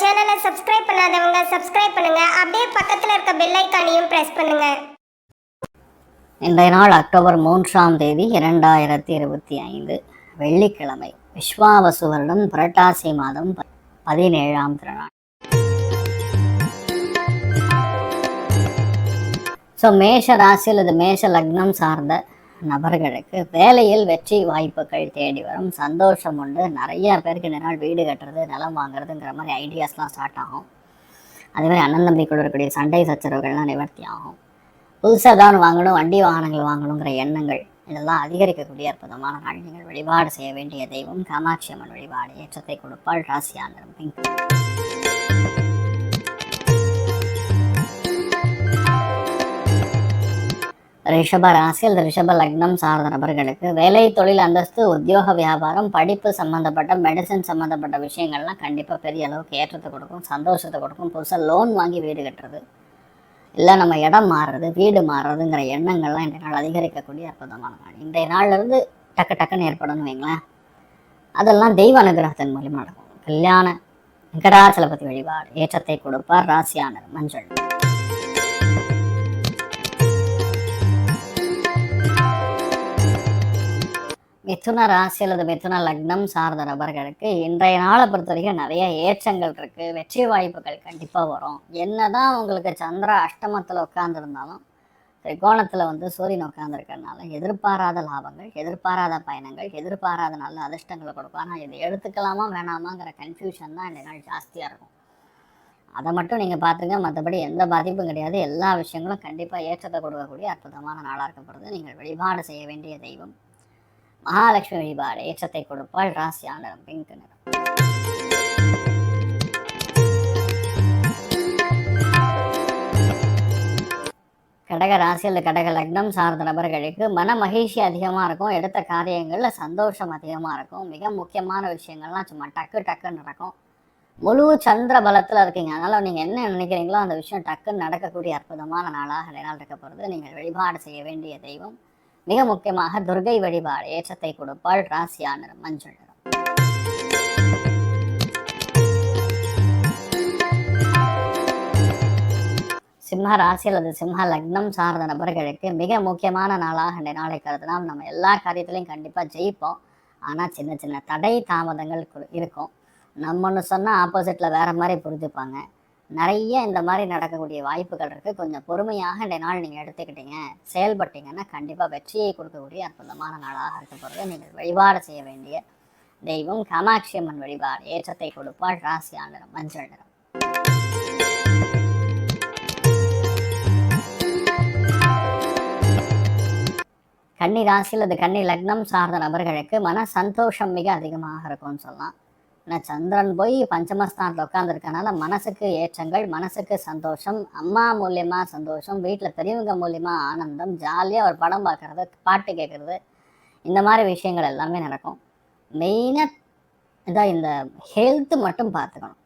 சேனலை சப்ஸ்கிரைப் பண்ணாதவங்க சப்ஸ்கிரைப் பண்ணுங்க. அப்படியே பக்கத்தில் இருக்க பெல் ஐக்கானையும் பிரஸ் பண்ணுங்க. இன்றைய நாள் அக்டோபர் மூன்றாம் தேதி இரண்டாயிரத்தி இருபத்தி ஐந்து வெள்ளிக்கிழமை விஸ்வாவசு வருடம் புரட்டாசி மாதம் பதினேழாம் திருநாள். ஸோ மேஷ ராசியில் இது மேஷ லக்னம் சார்ந்த நபர்களுக்கு வேலையில் வெற்றி வாய்ப்புகள் தேடி வரும். சந்தோஷம் உண்டு. நிறைய பேருக்கு இந்த நாள் வீடு கட்டுறது நிலம் வாங்குறதுங்கிற மாதிரி ஐடியாஸ்லாம் ஸ்டார்ட் ஆகும். அதேமாதிரி அண்ணன் தம்பிக்குள்ள இருக்கக்கூடிய சண்டை சச்சரவுகள்லாம் நிவர்த்தி ஆகும். புதுசாக தான் வாங்கணும் வண்டி வாகனங்கள் வாங்கணுங்கிற எண்ணங்கள் இதெல்லாம் அதிகரிக்கக்கூடிய அற்புதமான நாள். நீங்கள் வழிபாடு செய்ய வேண்டிய தெய்வம் காமாட்சி அம்மன் வழிபாடு. ஏற்றத்தை கொடுப்பாள் ராசியாந்திரம் ரிஷப ராசி அல்லது ரிஷப லக்னம் சார்ந்த நபர்களுக்கு வேலை தொழில் அந்தஸ்து உத்தியோக வியாபாரம் படிப்பு சம்மந்தப்பட்ட மெடிசன் சம்மந்தப்பட்ட விஷயங்கள்லாம் கண்டிப்பாக பெரிய அளவுக்கு ஏற்றத்தை கொடுக்கும் சந்தோஷத்தை கொடுக்கும். புதுசாக லோன் வாங்கி வீடு கட்டுறது. இல்லை நம்ம இடம் மாறுறது வீடு மாறுறதுங்கிற எண்ணங்கள்லாம் இன்றைய நாள் அதிகரிக்கக்கூடிய அற்புதமான நாள். இன்றைய நாள்ல இருந்து டக்கு டக்குன்னு ஏற்படணும் வைங்களேன். அதெல்லாம் தெய்வ அனுகிரகத்தின் மூலியமாக நடக்கும். கல்யாண வெங்கடாச்சலபதி வழிபாடு ஏற்றத்தை கொடுப்பார் ராசியானர் மஞ்சள். மிதுன ராசி அல்லது மிதுன லக்னம் சார்ந்த நபர்களுக்கு இன்றைய நாளை பொறுத்த வரைக்கும் நிறைய ஏற்றங்கள் இருக்கு. வெற்றி வாய்ப்புகள் கண்டிப்பாக வரும். என்னதான் உங்களுக்கு சந்திர அஷ்டமத்தில் உட்காந்துருந்தாலும் திரிகோணத்தில் வந்து சூரியன் உட்காந்துருக்கறனால எதிர்பாராத லாபங்கள் எதிர்பாராத பயணங்கள் எதிர்பாராத நல்ல அதிர்ஷ்டங்களை கொடுக்கும். ஆனால் இது எடுத்துக்கலாமா வேணாமாங்கிற கன்ஃபியூஷன் தான் இந்த நாள் ஜாஸ்தியாக இருக்கும். அதை மட்டும் நீங்கள் பார்த்துங்க. மற்றபடி எந்த பாதிப்பும் கிடையாது. எல்லா விஷயங்களும் கண்டிப்பாக ஏற்றத்தை கொடுக்கக்கூடிய அற்புதமான நாளாக இருக்கப்படுது நீங்கள் வழிபாடு செய்ய வேண்டிய தெய்வம். மகாலட்சுமி வழிபாடு ஏற்றத்தை கொடுப்பாள் ராசி ஆண்டரம் பிங்க் நிறம் கடக ராசி அல்லது கடக லக்னம் சார்ந்த நபர்களுக்கு மன மகிழ்ச்சி அதிகமாக இருக்கும். எடுத்த காரியங்களில் சந்தோஷம் அதிகமாக இருக்கும். மிக முக்கியமான விஷயங்கள்லாம் சும்மா டக்கு டக்குன்னு நடக்கும். முழு சந்திர பலத்தில் இருக்கீங்க. அதனால் நீங்கள் என்ன நினைக்கிறீங்களோ அந்த விஷயம் டக்குன்னு நடக்கக்கூடிய அற்புதமான நாளாக இந்த நாள் இருக்க போகிறது நீங்கள் வழிபாடு செய்ய வேண்டிய தெய்வம். மிக முக்கியமாக துர்கை வழிபாடு ஏற்றத்தை கொடுப்பாள் ராசியான மஞ்சள் நிறம். சிம்ம ராசி அல்லது சிம்ம லக்னம் சார்ந்த நபர்களுக்கு மிக முக்கியமான நாளாக இந்த நாளை கருதுனால் நம்ம எல்லா காரியத்திலையும் கண்டிப்பாக ஜெயிப்போம். ஆனால் சின்ன சின்ன தடை தாமதங்கள் கு- இருக்கும். நம்ம சொன்னால் ஆப்போசிட்டில் வேற மாதிரி புரிஞ்சுப்பாங்க. நிறைய இந்த மாதிரி நடக்கக்கூடிய வாய்ப்புகள் இருக்குது கொஞ்சம் பொறுமையாக இந்த நாள் நீங்கள் எடுத்துக்கிட்டீங்க செயல்பட்டீங்கன்னா கண்டிப்பாக வெற்றியை கொடுக்கக்கூடிய அற்புதமான நாளாக இருக்க போகிறது நீங்கள் வழிபாடு செய்ய வேண்டிய தெய்வம் காமாட்சி அம்மன் வழிபாடு. ஏற்றத்தை கொடுப்பாள் ராசி ஆண்டரம் மஞ்சள் நிறம். கன்னி ராசி அல்லது கன்னி லக்னம் சார்ந்த நபர்களுக்கு மன சந்தோஷம் மிக அதிகமாக இருக்கும்னு சொல்லலாம். ஆனால் சந்திரன் போய் பஞ்சமஸ்தானத்தில் உட்காந்துருக்கனால மனசுக்கு ஏற்றங்கள் மனசுக்கு சந்தோஷம் அம்மா மூலியமாக சந்தோஷம் வீட்டில் பெரியவங்க மூலியமாக ஆனந்தம் ஜாலியாக ஒரு படம் பார்க்குறது பாட்டு கேட்குறது இந்த மாதிரி விஷயங்கள் எல்லாமே நடக்கும். மெயினாக இதான் இந்த ஹெல்த்து மட்டும் பார்த்துக்கணும்.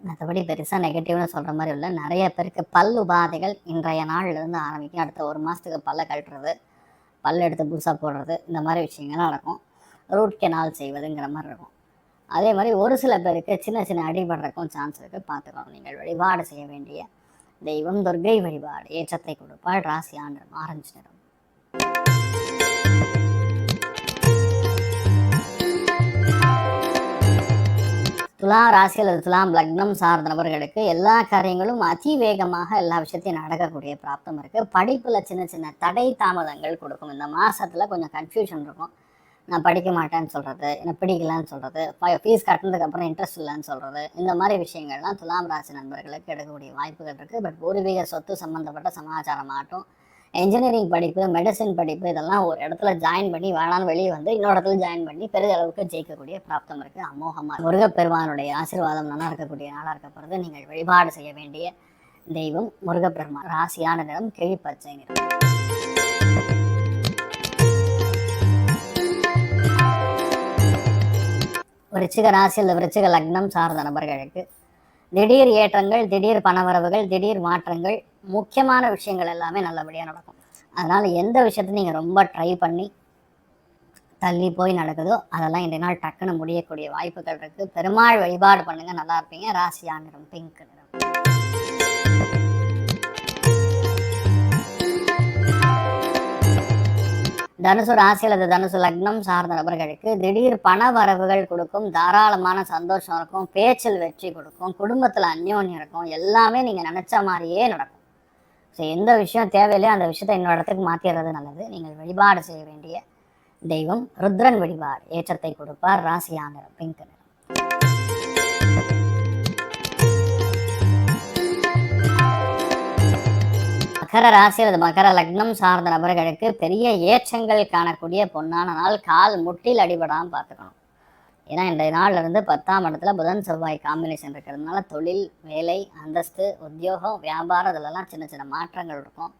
மற்றபடி பெருசாக நெகட்டிவ்னு சொல்கிற மாதிரி இல்லை. நிறைய பேருக்கு பல் உபாதைகள் இன்றைய நாள்லேருந்து ஆரம்பிக்கும். அடுத்த ஒரு மாதத்துக்கு பல்லை கழட்டுறது பல் எடுத்து புதுசாக போடுறது இந்த மாதிரி விஷயங்கள்லாம் நடக்கும். ரூட் கெனால் செய்வதுங்கிற மாதிரி இருக்கும். அதே மாதிரி ஒரு சில பேருக்கு சின்ன சின்ன அடிபடுறக்கும் சான்ஸ் இருக்குது பார்த்துக்கணும் நீங்கள் வழிபாடு செய்ய வேண்டிய தெய்வம் துர்கை வழிபாடு. ஏற்றத்தை கொடுப்பாள். ராசி ஆண்டு ஆரஞ்சு நிறம். துலாம் ராசி அல்லது துலாம் லக்னம் சார்ந்த நபர்களுக்கு எல்லா காரியங்களும் அதிவேகமாக எல்லா விஷயத்தையும் நடக்கக்கூடிய பிராப்தம் இருக்குது படிப்பில் சின்ன சின்ன தடை தாமதங்கள் கொடுக்கும். இந்த மாதத்தில் கொஞ்சம் கன்ஃபியூஷன் இருக்கும். நான் படிக்க மாட்டேன்னு சொல்கிறது எனக்கு பிடிக்கலன்னு சொல்கிறது ஃபீஸ் கட்டினதுக்கப்புறம் இன்ட்ரெஸ்ட் இல்லைன்னு சொல்கிறது இந்த மாதிரி விஷயங்கள்லாம் துலாம் ராசி நண்பர்களுக்கு எடுக்கக்கூடிய வாய்ப்புகள் இருக்குது பட் பூர்வீக சொத்து சம்மந்தப்பட்ட சமாச்சாரம் ஆகட்டும் இன்ஜினியரிங் படிப்பு மெடிசின் படிப்பு இதெல்லாம் ஒரு இடத்துல ஜாயின் பண்ணி வேளாண் வெளியே வந்து இன்னொரு இடத்துல ஜாயின் பண்ணி பெரிய அளவுக்கு ஜெயிக்கக்கூடிய பிராப்தம் இருக்குது அமோகமாக முருகப்பெருமானுடைய ஆசீர்வாதம் நல்லா இருக்கக்கூடிய நாளாக இருக்க போகிறது நீங்கள் வழிபாடு செய்ய வேண்டிய தெய்வம் முருகப்பெருமான். ராசியான நிறம் கிழிப்பச்சை விருச்சிக ராசி அல்லது விருச்சிக லக்னம் சார்ந்த நபர்களுக்கு திடீர் ஏற்றங்கள் திடீர் பணவரவுகள் திடீர் மாற்றங்கள் முக்கியமான விஷயங்கள் எல்லாமே நல்லபடியாக நடக்கும். அதனால் எந்த விஷயத்தையும் நீங்கள் ரொம்ப ட்ரை பண்ணி தள்ளி போய் நடக்குதோ அதெல்லாம் இன்றைய நாள் டக்குன்னு முடியக்கூடிய வாய்ப்புகள் இருக்கு. பெருமாள் வழிபாடு பண்ணுங்க நல்லா இருப்பீங்க. ராசியா நிறம் பிங்க் நிறம். தனுசு ராசி அல்லது தனுசு லக்னம் சார்ந்த நபர்களுக்கு திடீர் பண வரவுகள் கொடுக்கும் தாராளமான சந்தோஷம் இருக்கும் பேச்சில் வெற்றி கொடுக்கும் குடும்பத்தில் அந்யோன்யம் இருக்கும் எல்லாமே நீங்கள் நினச்ச மாதிரியே நடக்கும். ஸோ எந்த விஷயம் தேவையில்லையோ அந்த விஷயத்தை இன்னொரு இடத்துக்கு மாற்றிடுறது நல்லது. நீங்கள் வழிபாடு செய்ய வேண்டிய தெய்வம் ருத்ரன் வழிபாடு ஏற்றத்தை கொடுப்பார் ராசியான பிங்க் நிறம் மகர ராசி அல்லது மகர லக்னம் சார்ந்த நபர்களுக்கு பெரிய ஏற்றங்கள் காணக்கூடிய பொன்னான நாள். கால் முட்டில் அடிபடாமல் பார்த்துக்கணும். ஏன்னா இன்றைய நாள்ல இருந்து பத்தாம் இடத்துல புதன் செவ்வாய் காம்பினேஷன் இருக்கிறதுனால தொழில் வேலை அந்தஸ்து உத்தியோகம் வியாபாரம் இதிலெல்லாம் சின்ன சின்ன மாற்றங்கள் இருக்கும்.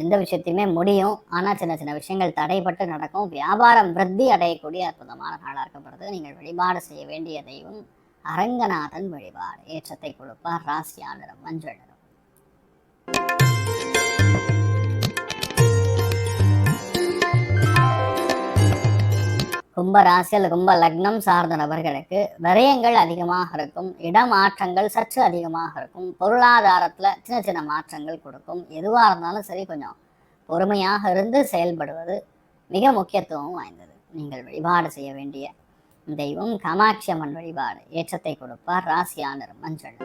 எந்த விஷயத்தையுமே முடியும். ஆனால் சின்ன சின்ன விஷயங்கள் தடைப்பட்டு நடக்கும். வியாபாரம் விருத்தி அடையக்கூடிய அற்புதமான நாளாக இருக்கப்படுது நீங்கள் வழிபாடு செய்ய வேண்டிய தெய்வம் அரங்கநாதன் வழிபாடு. ஏற்றத்தை கொடுப்பார். ராசியா மஞ்சள் கும்ப ராசி கும்ப லக்னம் சார்ந்த நபர்களுக்கு விரயங்கள் அதிகமாக இருக்கும் இடமாற்றங்கள் சற்று அதிகமாக இருக்கும் பொருளாதாரத்தில் சின்ன சின்ன மாற்றங்கள் கொடுக்கும். எதுவாக இருந்தாலும் சரி கொஞ்சம் பொறுமையாக இருந்து செயல்படுவது மிக முக்கியத்துவம் வாய்ந்தது. நீங்கள் வழிபாடு செய்ய வேண்டிய தெய்வம் காமாட்சி அம்மன் வழிபாடு ஏற்றத்தை கொடுப்பார் ராசியானர் மஞ்சள்.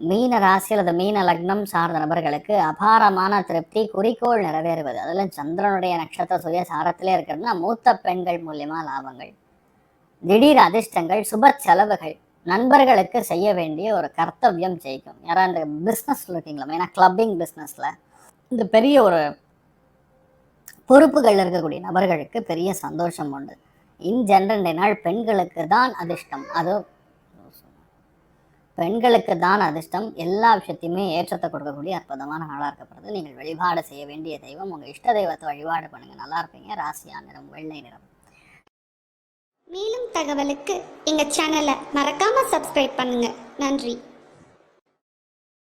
மீன ராசி அல்லது மீன லக்னம் சார்ந்த நபர்களுக்கு அபாரமான திருப்தி குறிக்கோள் நிறைவேறுவது. அதில் சந்திரனுடைய நட்சத்திர சுய சாரத்திலே இருக்கிறதுனா மூத்த பெண்கள் மூலியமா லாபங்கள். திடீர் அதிர்ஷ்டங்கள் சுப செலவுகள் நண்பர்களுக்கு செய்ய வேண்டிய ஒரு கர்த்தவியம் ஜெயிக்கும். யாராவது இந்த பிஸ்னஸ் இருக்கீங்களா ஏன்னா கிளப்பிங் பிஸ்னஸில் இந்த பெரிய ஒரு பொறுப்புகள் இருக்கக்கூடிய நபர்களுக்கு பெரிய சந்தோஷம் உண்டு. இன் ஜென்ரல் நாள் பெண்களுக்கு தான் அதிர்ஷ்டம். அது பெண்களுக்கு தான் அதிர்ஷ்டம். எல்லா விஷயத்தையுமே ஏற்றத்தை கொடுக்கக்கூடிய அற்புதமான நாளாக இருக்கப்படுது. நீங்கள் வழிபாடு செய்ய வேண்டிய தெய்வம். உங்கள் இஷ்ட தெய்வத்தை வழிபாடு பண்ணுங்கள் நல்லா இருப்பீங்க. ராசியா நிறம் வெள்ளை நிறம். மேலும் தகவலுக்கு எங்கள் சேனலை மறக்காமல் சப்ஸ்கிரைப் பண்ணுங்கள் நன்றி.